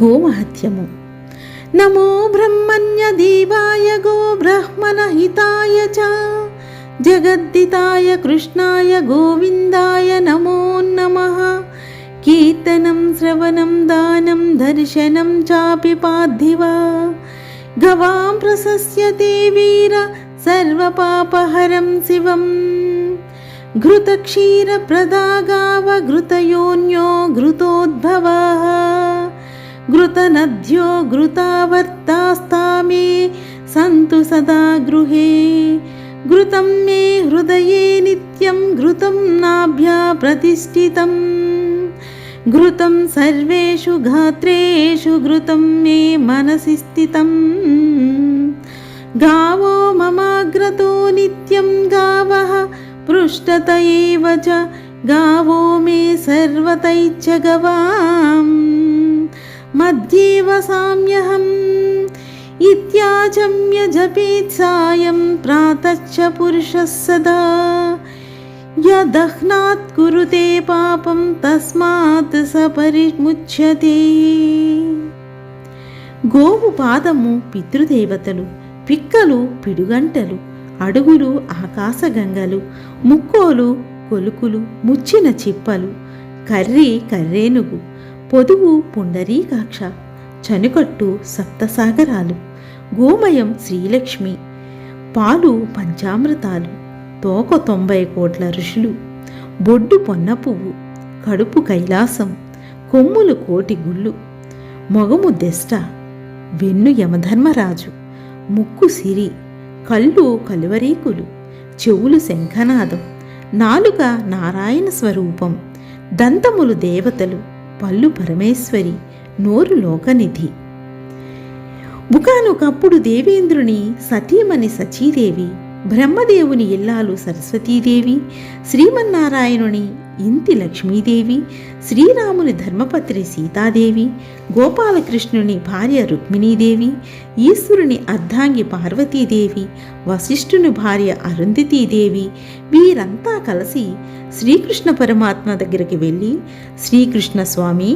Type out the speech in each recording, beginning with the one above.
గోమహత్యము నమో బ్రహ్మణ్యదేవాయ go బ్రహ్మణహితాయ చ జగద్దితాయ కృష్ణాయ గోవిందాయ నమో నమః కీర్తనం శ్రవణం దానం దర్శనం చాపి పార్థివా గవాం ప్రశస్యతే వీర సర్వపాపహరం శివం घृतक्षीरप्रदागाव घृतनद्यो घृतावर्तास्तामे सन्तु सदा गृहे। घृतं मे हृदये नित्यं, घृतं नाभ्या प्रतिष्ठितम् घृतं सर्वेषु गात्रेषु घृतं मे मनसि स्थितम्। गावो ममाग्रतो नित्यं गावः, पृष्ठत एव च, गावो मे सर्वतैश्च गवाम् मध्ये वसाम्यहम् इत्याचम्य जपेत् सायं प्रातश्च पुरुषः सदा यदह्नात् कुरुते पापं तस्मात् स परिमुच्यते గోవు పాదము పితృదేవతలు పిక్కలు పిడుగంటలు అడుగులు ఆకాశగంగలు ముక్కోలు కొలుకులు ముచ్చిన చిప్పలు కర్రి కర్రేనుగు పొదువు పుండరీకాక్ష చనుకట్టు సప్తసాగరాలు గోమయం శ్రీలక్ష్మి పాలు పంచామృతాలు తోక తొంభై కోట్ల ఋషులు బొడ్డు పొన్న పువ్వు కడుపు కైలాసం కొమ్ములు కోటి గుళ్ళు మొగము దెష్ట వెన్ను యమధర్మరాజు ముక్కు సిరి కళ్ళు కలువరీకులు చెవులు శంఖనాదం నాలుక నారాయణ స్వరూపం దంతములు దేవతలు పళ్ళు పరమేశ్వరి నోరు లోకనిధి. ఒకనొకప్పుడు దేవేంద్రుని సతీమణి సచీదేవి బ్రహ్మదేవుని ఇల్లాలు సరస్వతీదేవి శ్రీమన్నారాయణుని ఇంతి లక్ష్మీదేవి శ్రీరాముని ధర్మపత్రి సీతాదేవి గోపాలకృష్ణుని భార్య రుక్మిణీదేవి ఈశ్వరుని అర్ధాంగి పార్వతీదేవి వశిష్ఠుని భార్య అరుంధతీదేవి వీరంతా కలిసి శ్రీకృష్ణ పరమాత్మ దగ్గరికి వెళ్ళి శ్రీకృష్ణ స్వామి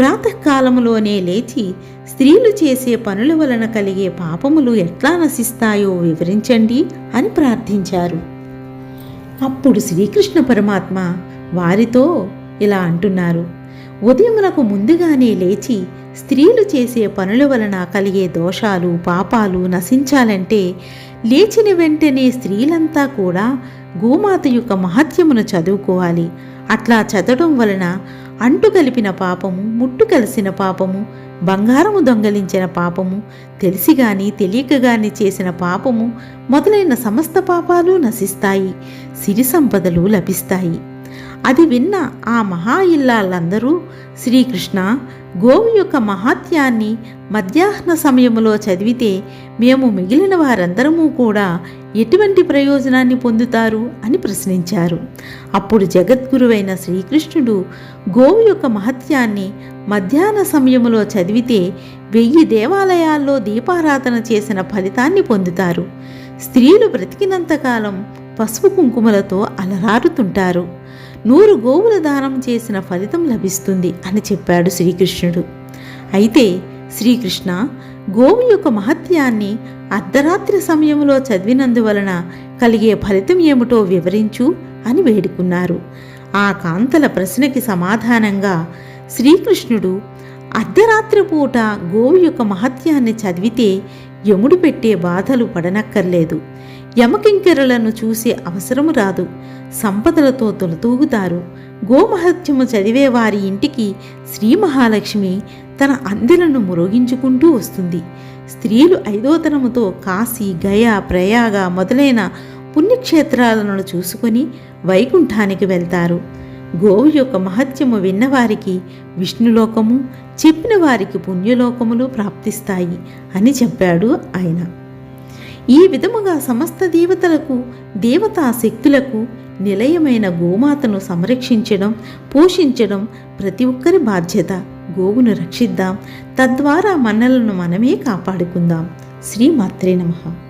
ప్రాతకాలంలోనే లేచి స్త్రీలు చేసే పనుల వలన కలిగే పాపములు ఎట్లా నశిస్తాయో వివరించండి అని ప్రార్థించారు. అప్పుడు శ్రీకృష్ణ పరమాత్మ వారితో ఇలా అంటున్నారు ఉదయమునకు ముందుగానే లేచి స్త్రీలు చేసే పనుల వలన కలిగే దోషాలు పాపాలు నశించాలంటే లేచిన వెంటనే స్త్రీలంతా కూడా గోమాత యొక్క మహత్యమును చదువుకోవాలి. అట్లా చదవడం వలన అంటు కలిపిన పాపము ముట్టు కలిసిన పాపము బంగారము దొంగలించిన పాపము తెలిసి గాని తెలియక గాని చేసిన పాపము మొదలైన సమస్త పాపాలు నశిస్తాయి సిరి సంపదలు లభిస్తాయి. అది విన్న ఆ మహా ఇల్లాలందరూ శ్రీకృష్ణ గోవు యొక్క మహాత్యాన్ని మధ్యాహ్న సమయంలో చదివితే మేము మిగిలిన వారందరము కూడా ఎటువంటి ప్రయోజనాన్ని పొందుతారు అని ప్రశ్నించారు. అప్పుడు జగద్గురువైన శ్రీకృష్ణుడు గోవు యొక్క మహత్యాన్ని మధ్యాహ్న సమయంలో చదివితే వెయ్యి దేవాలయాల్లో దీపారాధన చేసిన ఫలితాన్ని పొందుతారు. స్త్రీలు బ్రతికినంతకాలం పసుపు కుంకుమలతో అలరారుతుంటారు. నూరు గోవుల దానం చేసిన ఫలితం లభిస్తుంది అని చెప్పాడు శ్రీకృష్ణుడు. అయితే శ్రీకృష్ణ గోవు యొక్క మహత్యాన్ని అర్ధరాత్రి సమయంలో చదివినందువలన కలిగే ఫలితం ఏమిటో వివరించు అని వేడుకున్నారు. ఆ కాంతల ప్రశ్నకి సమాధానంగా శ్రీకృష్ణుడు అర్ధరాత్రి పూట గోవు యొక్క మహత్యాన్ని చదివితే యముడు పెట్టే బాధలు పడనక్కర్లేదు. యమకింకెరలను చూసే అవసరము రాదు. సంపదలతో తొలతూగుతారు. గోమహత్యము చదివే వారి ఇంటికి శ్రీ మహాలక్ష్మి తన అందెలను మురోగించుకుంటూ వస్తుంది. స్త్రీలు ఐదోతనముతో కాశీ గయా ప్రయాగ మొదలైన పుణ్యక్షేత్రాలను చూసుకొని వైకుంఠానికి వెళ్తారు. గోవు యొక్క మహత్యము విన్నవారికి విష్ణులోకము చెప్పిన వారికి పుణ్యలోకములు ప్రాప్తిస్తాయి అని చెప్పాడు ఆయన. ఈ విధముగా సమస్త దేవతలకు దేవతా శక్తులకు నిలయమైన గోమాతను సంరక్షించడం పోషించడం ప్రతి ఒక్కరి బాధ్యత. గోవును రక్షిద్దాం. తద్వారా మనలను మనమే కాపాడుకుందాం. శ్రీ మాత్రే నమః.